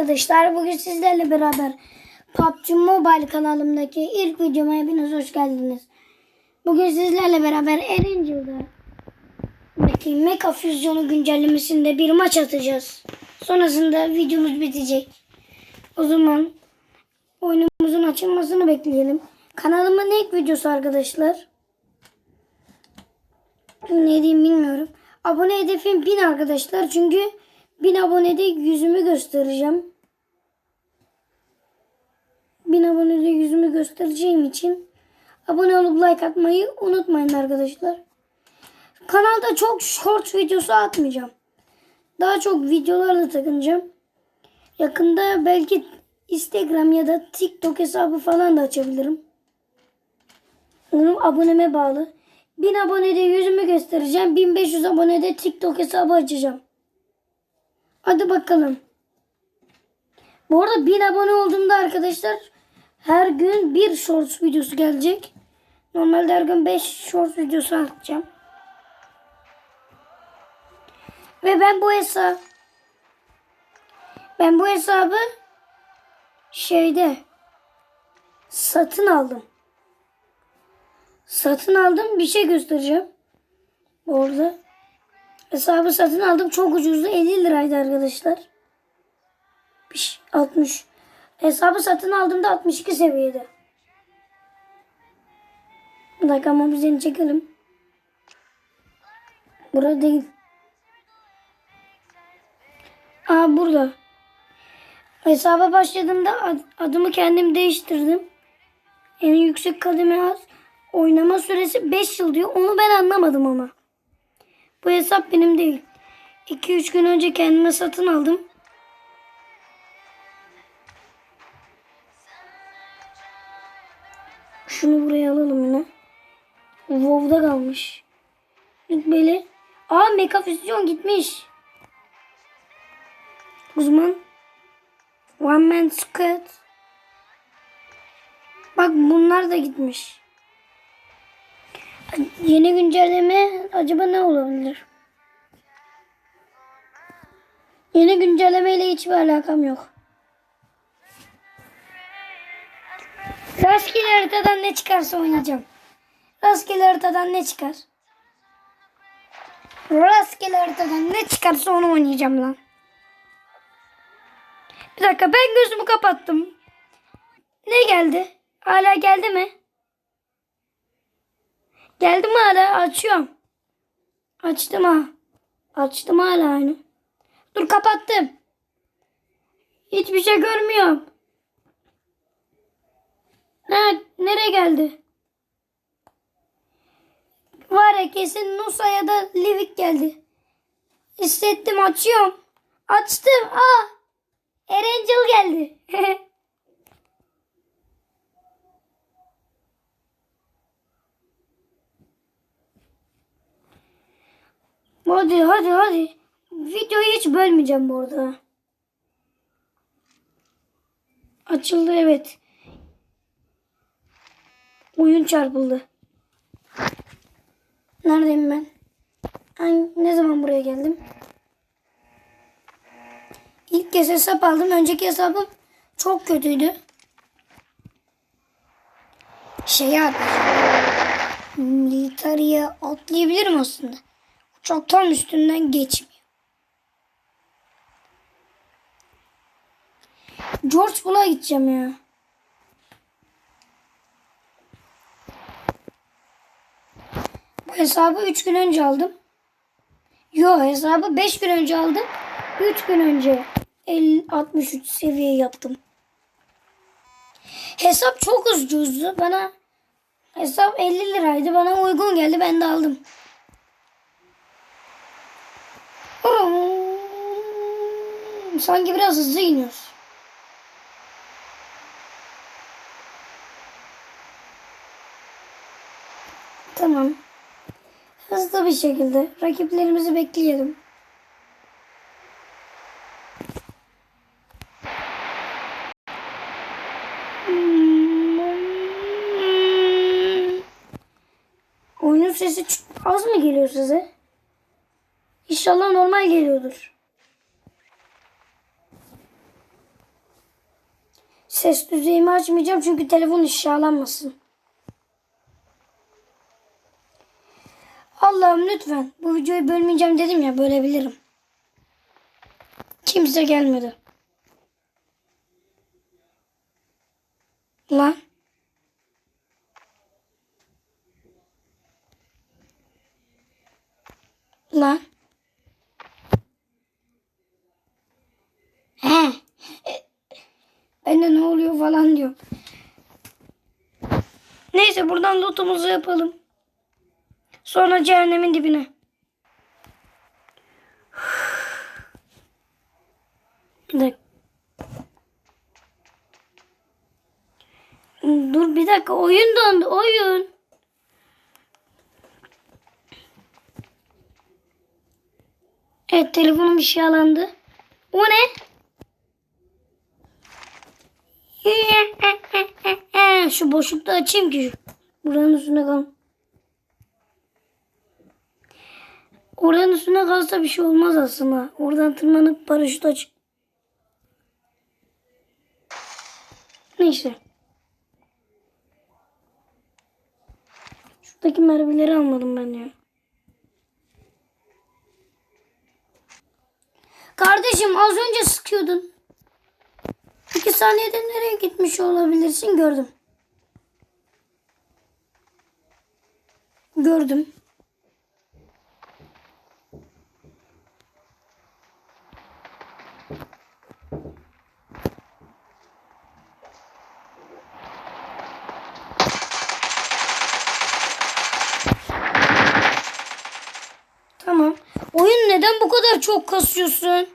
Arkadaşlar bugün sizlerle beraber PUBG Mobile kanalımdaki ilk videoma hepiniz hoş geldiniz. Bugün sizlerle beraber Erangel'da Mecha Fuzyonu güncellemesinde bir maç atacağız. Sonrasında videomuz bitecek. O zaman oyunumuzun açılmasını bekleyelim. Kanalımın ilk videosu arkadaşlar. Ne diyeyim bilmiyorum. Abone hedefim 1000 arkadaşlar. Çünkü 1000 abonede yüzümü göstereceğim. 1000 abonede yüzümü göstereceğim için abone olup like atmayı unutmayın arkadaşlar. Kanalda çok short videosu atmayacağım. Daha çok videolarla takınacağım. Yakında belki Instagram ya da TikTok hesabı falan da açabilirim. Onun aboneme bağlı. 1000 abonede yüzümü göstereceğim. 1500 abonede TikTok hesabı açacağım. Hadi bakalım. Bu arada 1000 abone olduğumda arkadaşlar her gün bir shorts videosu gelecek. Normalde her gün 5 shorts videosu atacağım. Ve ben bu hesap ben bu hesabı şeyde satın aldım. Satın aldım bir şey göstereceğim. Orada. Hesabı satın aldım. Çok ucuzdu. 50 liraydı arkadaşlar. Piş, 60. Hesabı satın aldığımda 62 seviyede. Bir dakika ama bizeni çekelim. Burada değil. Aa burada. Hesaba başladığımda ad- adımı kendim değiştirdim. En yüksek kademe az. Oynama süresi 5 yıl diyor. Onu ben anlamadım ama. Bu hesap benim değil. 2-3 gün önce kendime satın aldım. Şunu buraya alalım yine. WoW'da kalmış. Böyle. Aa Mecha Fusion gitmiş. Uzman. One Man Squad. Bak bunlar da gitmiş. Yeni güncelleme acaba ne olabilir? Yeni güncelleme ile hiçbir alakam yok. Rastgele haritadan ne çıkarsa oynayacağım. Rastgele haritadan ne çıkar? Rastgele haritadan ne çıkarsa onu oynayacağım lan. Bir dakika ben gözümü kapattım. Ne geldi? Hala geldi mi? Geldi mi hala? Açıyorum. Açtım ha. Açtım hala aynı. Dur kapattım. Hiçbir şey görmüyorum. Ne, nereye geldi? Var ya kesin Nusa ya da Livik geldi. Hissettim açıyorum. Açtım. Aa! Erangel geldi. hadi hadi hadi. Videoyu hiç bölmeyeceğim bu arada. Açıldı evet. Oyun çarpıldı. Neredeyim ben? Hangi, ne zaman buraya geldim? İlk kez hesap aldım. Önceki hesabım çok kötüydü. Şey abi. Militariye atlayabilirim aslında. Uçak tam üstünden geçmiyor. George Bull'a gideceğim ya. Bu hesabı 3 gün önce aldım. Yo hesabı 5 gün önce aldım. 3 gün önce 50, 63 seviye yaptım. Hesap çok ucuzdu. Bana hesap 50 liraydı. Bana uygun geldi. Ben de aldım. Sanki biraz hızlı iniyoruz. Tamam. Hızlı bir şekilde rakiplerimizi bekleyelim. Oyunun sesi az mı geliyor size? İnşallah normal geliyordur. Ses düzeyimi açmayacağım çünkü telefon ifşalanmasın. Allah'ım lütfen bu videoyu bölmeyeceğim dedim ya bölebilirim. Kimse gelmedi. Lan. Lan. He. Ben de ne oluyor falan diyor. Neyse buradan lootumuzu yapalım. Sonra cehennemin dibine. Bir dakika. Dur bir dakika oyun dondu oyun. Evet telefonum bir şey alandı. O ne? Şu boşlukta açayım ki. Buranın üstüne kal. Oranın üstüne kalsa bir şey olmaz aslında. Oradan tırmanıp paraşüt aç. Neyse. Şuradaki mermileri almadım ben ya. Kardeşim az önce sıkıyordun. İki saniyede nereye gitmiş olabilirsin gördüm. Gördüm. Tamam. Oyun neden bu kadar çok kasıyorsun?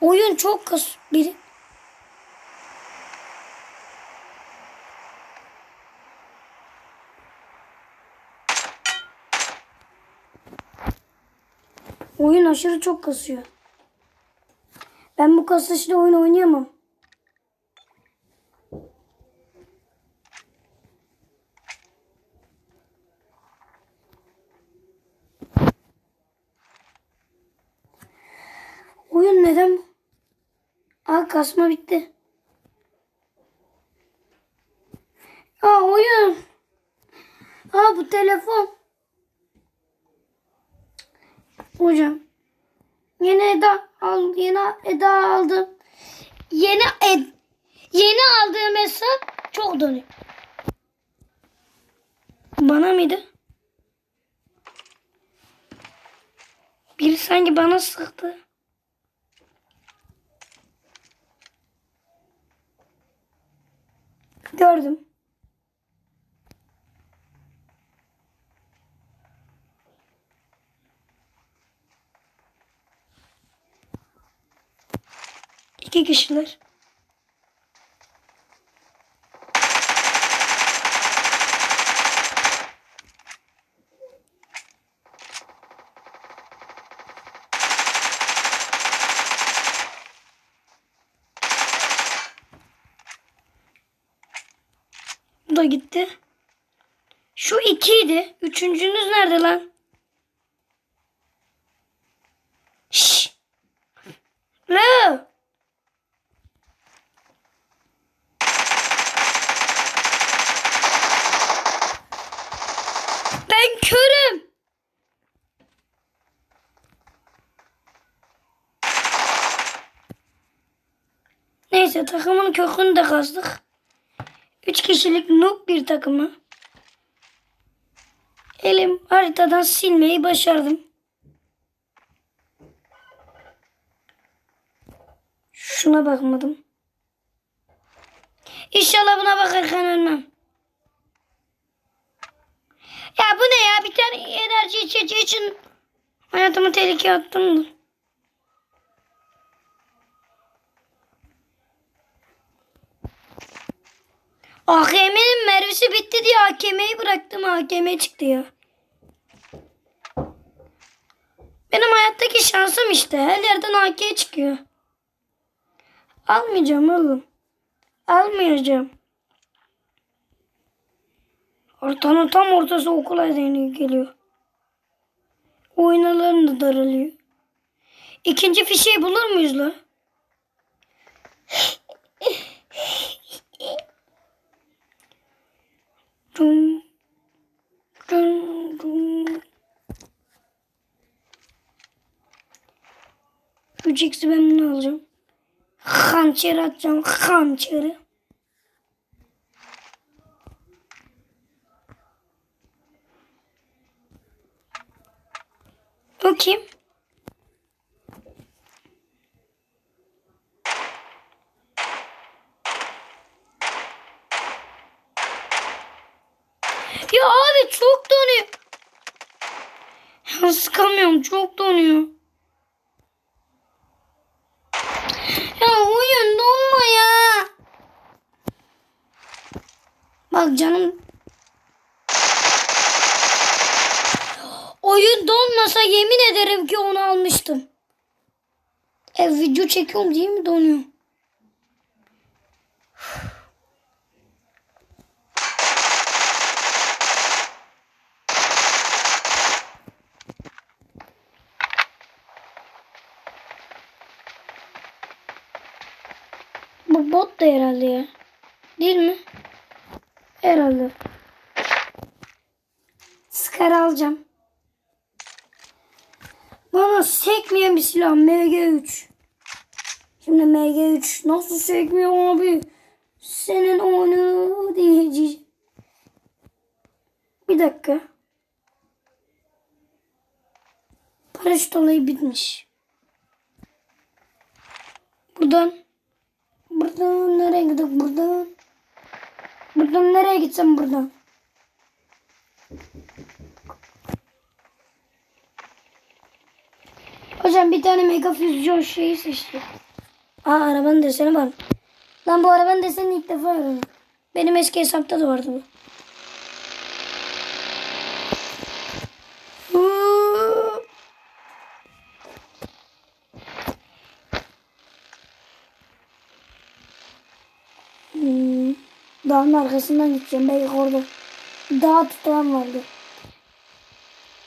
Oyun çok kas... Bir... Oyun aşırı çok kasıyor. Ben bu kasışla oyun oynayamam. Oyun neden? Aa kasma bitti. Aa oyun. Aa bu telefon. Hocam. Yeni Eda al yeni Eda aldım. Yeni ed yeni aldığım hesap çok donuyor. Bana mıydı? Biri sanki bana sıktı. Gördüm. İki kişiler. Da gitti. Şu ikiydi. Üçüncünüz nerede lan? Şşş. Lo. Ben körüm. Neyse takımın kökünü de kazdık. Kişilik noob bir takımı. Elim haritadan silmeyi başardım. Şuna bakmadım. İnşallah buna bakarken ölmem. Ya bu ne ya? Bir tane enerji içeceği için hayatımı tehlikeye attım da. AKM'nin mermisi bitti diye AKM'yi bıraktım. AKM çıktı ya. Benim hayattaki şansım işte. Her yerden AK çıkıyor. Almayacağım oğlum. Almayacağım. Ortanın tam ortası okula deniyor geliyor. Oynaların da daralıyor. İkinci fişeği bulur muyuz la? 3x'i ben bunu alacağım. Hançeri atacağım. Hançeri. O kim? Ya abi çok donuyor. Ya sıkamıyorum çok donuyor. Ya oyun donma ya. Bak canım. Oyun donmasa yemin ederim ki onu almıştım. E video çekiyorum diye mi donuyor? Bu bot da herhalde ya. Değil mi? Herhalde. Skar alacağım. Bana sekmeyen bir silah MG3. Şimdi MG3 nasıl sekmiyor abi? Senin onu diyeceğim. Bir dakika. Paraşüt olayı bitmiş. Buradan Buradan nereye gidelim buradan? Buradan nereye gitsem buradan? Hocam bir tane mega füzyon şeyi seçti. Aa arabanın deseni var. Lan bu arabanın deseni ilk defa aradım. Benim eski hesapta da vardı bu. Dağın arkasından gideceğim. Belki orada dağ tutan vardı.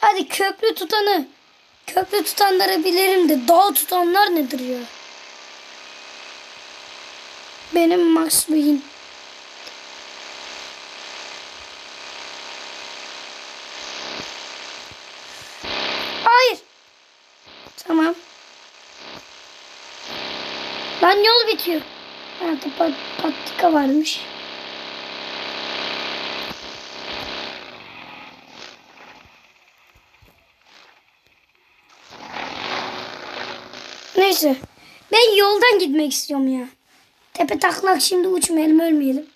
Hadi köprü tutanı. Köprü tutanları bilirim de dağ tutanlar nedir ya? Benim Max Bey'in. Hayır. Tamam. Lan yol bitiyor. Ha, pat, patika varmış. Neyse. Ben yoldan gitmek istiyorum ya. Tepe taklak şimdi uçmayalım ölmeyelim.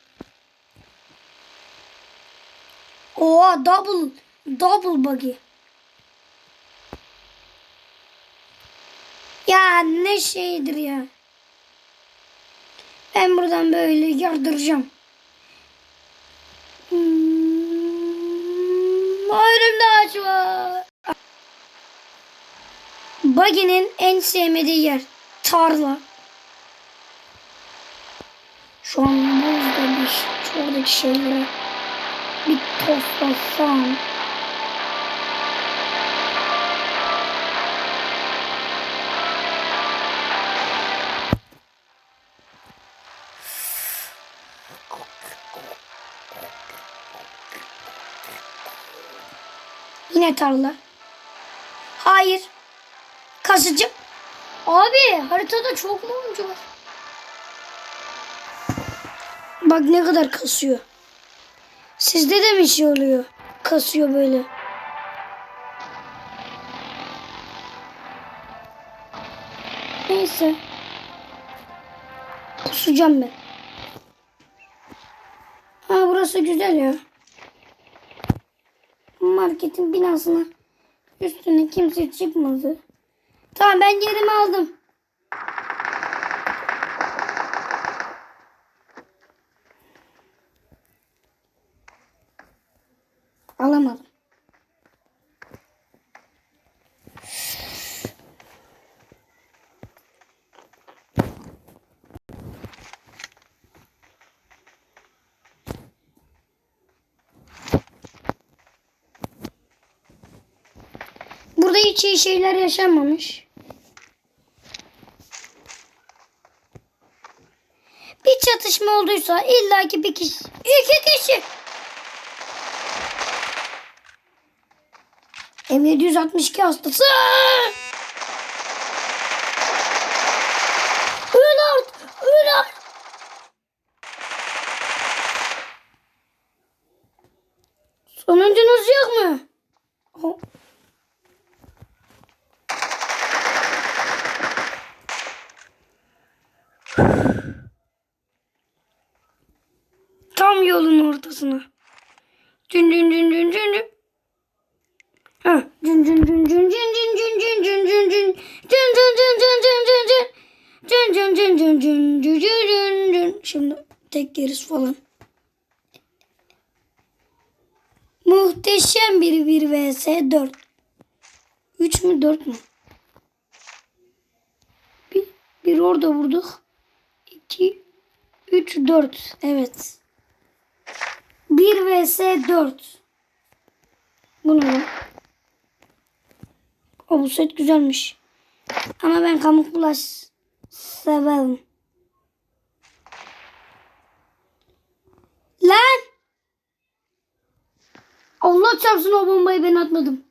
Oha double double buggy. Ya ne şeydir ya. Ben buradan böyle yardıracağım. Buggy'nin en sevmediği yer. Tarla. Şu an buzda bir oradaki şeylere bir toplasam. Yine tarla. Hayır. Kasıcı. Abi haritada çok mu oyuncu var? Bak ne kadar kasıyor. Sizde de bir şey oluyor. Kasıyor böyle. Neyse. Kusacağım ben. Ha burası güzel ya. Marketin binasına üstüne kimse çıkmadı. Tamam ben yerimi aldım. Alamadım. Burada hiç iyi şeyler yaşanmamış. çekişme olduysa illaki bir kişi. iki kişi. M762 hastası. Öl art. Öl art. Sonuncunuz yok mu? Oh. Ortasına. Cün cün cün cün cün cün. Ha. Cün cün cün cün cün cün cün cün cün cün cün. Cün cün cün cün cün cün cün. Cün cün cün cün cün cün cün. Şimdi tek yeriz falan. Muhteşem bir 1 vs 4. 3 mü 4 mü? Bir, bir orada vurduk. 2 3 4. Evet. 1 vs 4. Bu ne lan? O bu set güzelmiş. Ama ben kamuflaj severim. Lan! Allah çarpsın o bombayı ben atmadım.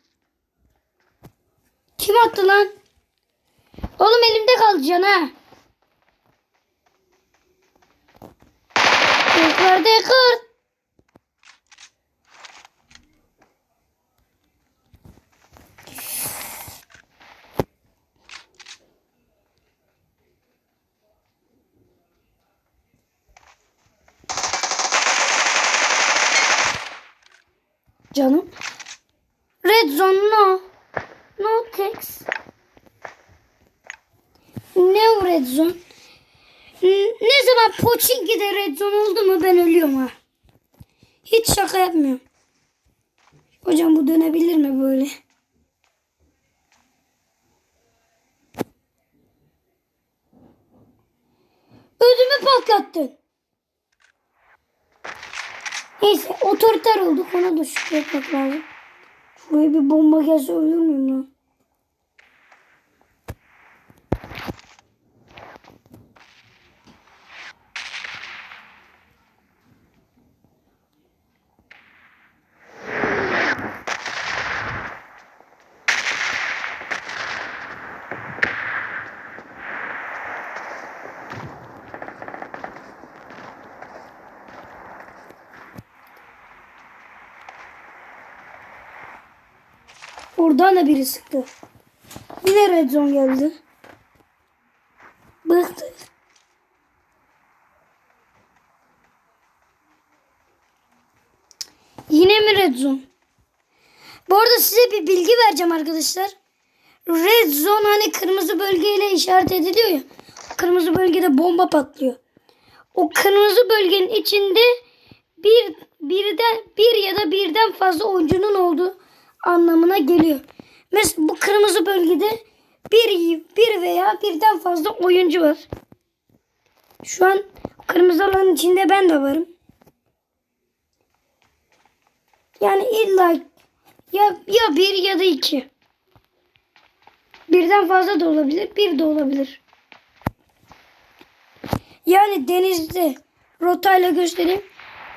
Kim attı lan? Oğlum elimde kaldı can ha. Yukarıda kır. Canım. Red zone no. No text. Ne red zone? Ne zaman Pochinki'de red zone oldu mu ben ölüyorum ha. Hiç şaka yapmıyorum. Hocam bu dönebilir mi böyle? Otoriter olduk ona da şükretmek lazım. Şuraya bir bomba gelse ölür müyüm lan? Oradan da biri sıktı. Yine red zone geldi. Bıktık. Yine mi red zone? Bu arada size bir bilgi vereceğim arkadaşlar. Red zone hani kırmızı bölgeyle işaret ediliyor ya. Kırmızı bölgede bomba patlıyor. O kırmızı bölgenin içinde bir birden bir ya da birden fazla oyuncunun olduğu anlamına geliyor. Mesela bu kırmızı bölgede bir, bir veya birden fazla oyuncu var. Şu an kırmızı alanın içinde ben de varım. Yani illa ya, ya bir ya da iki. Birden fazla da olabilir, bir de olabilir. Yani denizde rotayla göstereyim.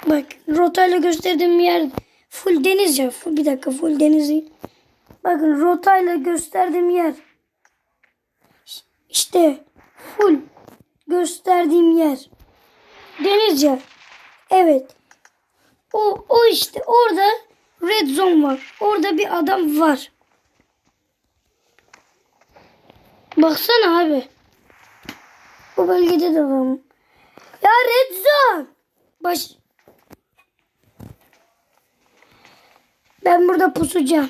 Bak rotayla gösterdiğim yer full deniz ya. Full- Bir dakika full deniz değil. Bakın rotayla gösterdiğim yer. İşte full gösterdiğim yer. Deniz ya. Evet. O, o işte orada red zone var. Orada bir adam var. Baksana abi. O bölgede de adam. Ya red zone. Baş... Ben burada pusacağım.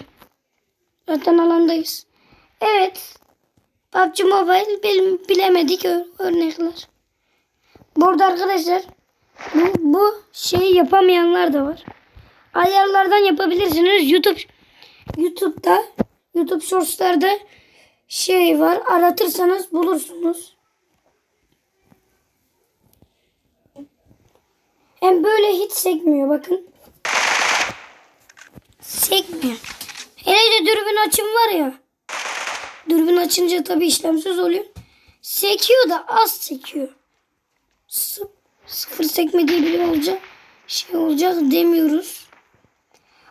Zaten alandayız. Evet. PUBG Mobile bil- bilemedik örnekler. Bu arada arkadaşlar bu, bu şeyi yapamayanlar da var. Ayarlardan yapabilirsiniz. YouTube YouTube'da YouTube Shorts'larda şey var. Aratırsanız bulursunuz. Hem böyle hiç sekmiyor bakın. Sekmiyor. Hele de dürbün açım var ya. Dürbün açınca tabii işlemsiz oluyor. Sekiyor da az sekiyor. Sı- sıfır sekmediği bile olacak. Şey olacak demiyoruz.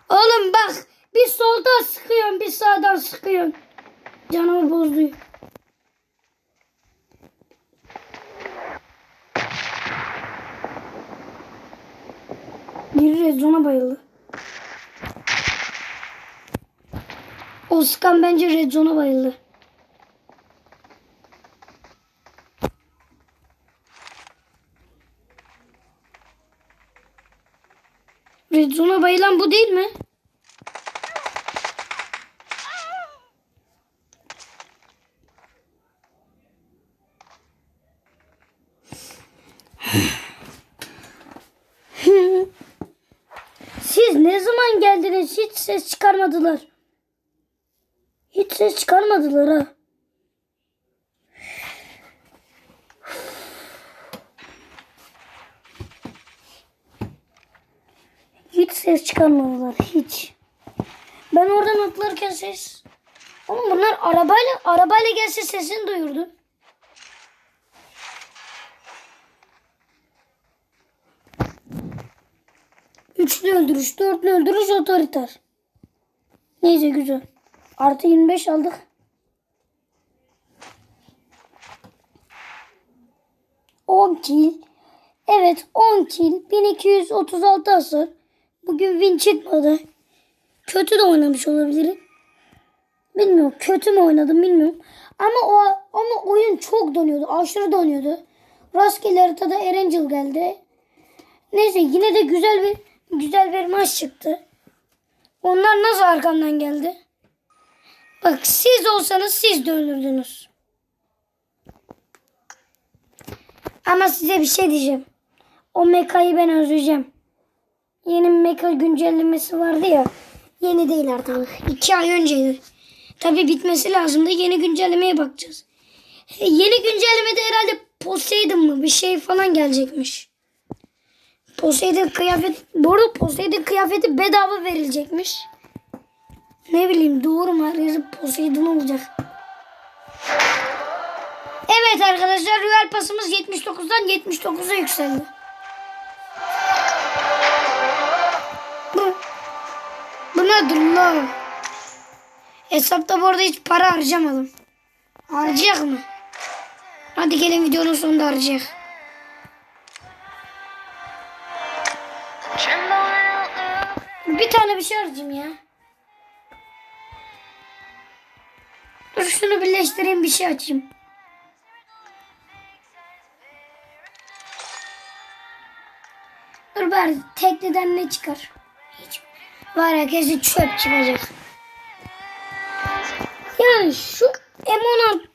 Oğlum bak bir soldan sıkıyorsun bir sağdan sıkıyorsun. Canımı bozuyor. Biri rezona bayıldı. O bence Red Zone'a bayıldı. Red Zone'a bayılan bu değil mi? Siz ne zaman geldiniz? Hiç ses çıkarmadılar. Ses çıkarmadılar ha. Hiç ses çıkarmadılar. Hiç. Ben oradan atlarken ses... Oğlum bunlar arabayla arabayla gelse sesini duyurdu. Üçlü öldürüş, dörtlü öldürüş, otoriter. Neyse güzel. Artı 25 aldık. On kill. Evet 10 kill. 1236 hasar. Bugün win çıkmadı. Kötü de oynamış olabilirim. Bilmiyorum. Kötü mü oynadım bilmiyorum. Ama o ama oyun çok donuyordu. Aşırı donuyordu. Rastgele haritada Erangel geldi. Neyse yine de güzel bir güzel bir maç çıktı. Onlar nasıl arkamdan geldi? Bak siz olsanız siz de ölürdünüz. Ama size bir şey diyeceğim. O mekayı ben özleyeceğim. Yeni meka güncellemesi vardı ya. Yeni değil artık. İki ay önceydi. Tabi bitmesi lazım da yeni güncellemeye bakacağız. E, Yeni güncellemede herhalde Poseidon mı bir şey falan gelecekmiş. Poseidon kıyafet, bu arada Poseidon kıyafeti bedava verilecekmiş. Ne bileyim doğru mu? Her yeri Poseidon olacak. Evet arkadaşlar Royal pasımız 79'dan 79'a yükseldi. Bu, bu nedir lan? Hesapta bu arada hiç para harcamadım. Harcayacak mı? Hadi gelin videonun sonunda harcayacak. Bir tane bir şey harcayayım ya. Şunu birleştireyim bir şey açayım. Dur bari tekneden ne çıkar? Hiç. Var ya kesin çöp çıkacak. Ya şu M16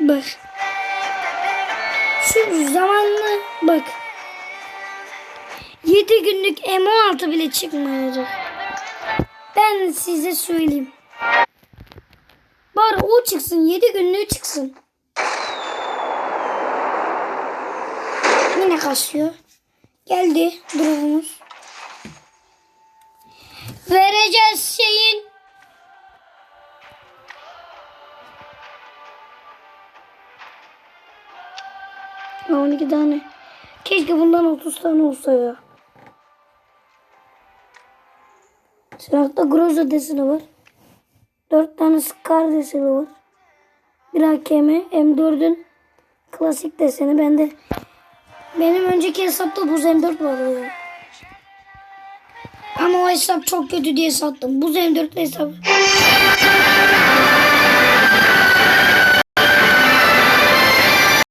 bak. Şu zamanlı bak. 7 günlük M16 bile çıkmayacak. Ben size söyleyeyim. Bari o çıksın. 7 günlüğü çıksın. Yine kaçıyor. Geldi durumumuz. Vereceğiz şeyin. Ya 12 tane. Keşke bundan 30 tane olsa ya. Silahta Groza deseni var. 4 tane Scar deseni var. Bir AKM M4'ün klasik deseni. Bende benim önceki hesapta Buz M4 vardı. Ama o hesap çok kötü diye sattım. Buz M4 hesabı.